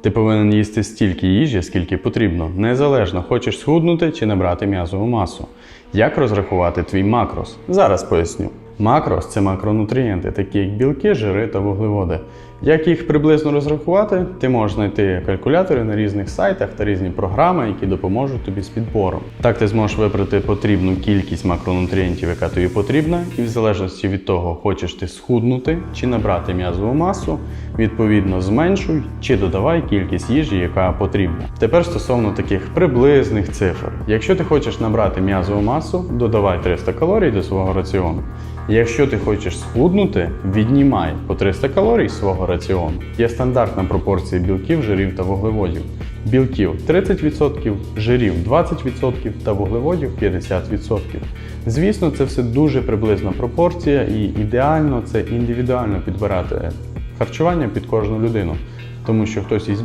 Ти повинен їсти стільки їжі, скільки потрібно, незалежно хочеш схуднути чи набрати м'язову масу. Як розрахувати твій макрос? Зараз поясню. Макрос це макронутрієнти, такі як білки, жири та вуглеводи. Як їх приблизно розрахувати, ти можеш знайти калькулятори на різних сайтах та різні програми, які допоможуть тобі з підбором. Так ти зможеш вибрати потрібну кількість макронутрієнтів, яка тобі потрібна, і в залежності від того, хочеш ти схуднути чи набрати м'язову масу, відповідно зменшуй чи додавай кількість їжі, яка потрібна. Тепер стосовно таких приблизних цифр. Якщо ти хочеш набрати м'язову масу, додавай 300 калорій до свого раціону. Якщо ти хочеш схуднути, віднімай по 300 калорій свого раціону. Є стандартна пропорція білків, жирів та вуглеводів. Білків 30%, жирів 20% та вуглеводів 50%. Звісно, це все дуже приблизна пропорція, і ідеально це індивідуально підбирати харчування під кожну людину. Тому що хтось із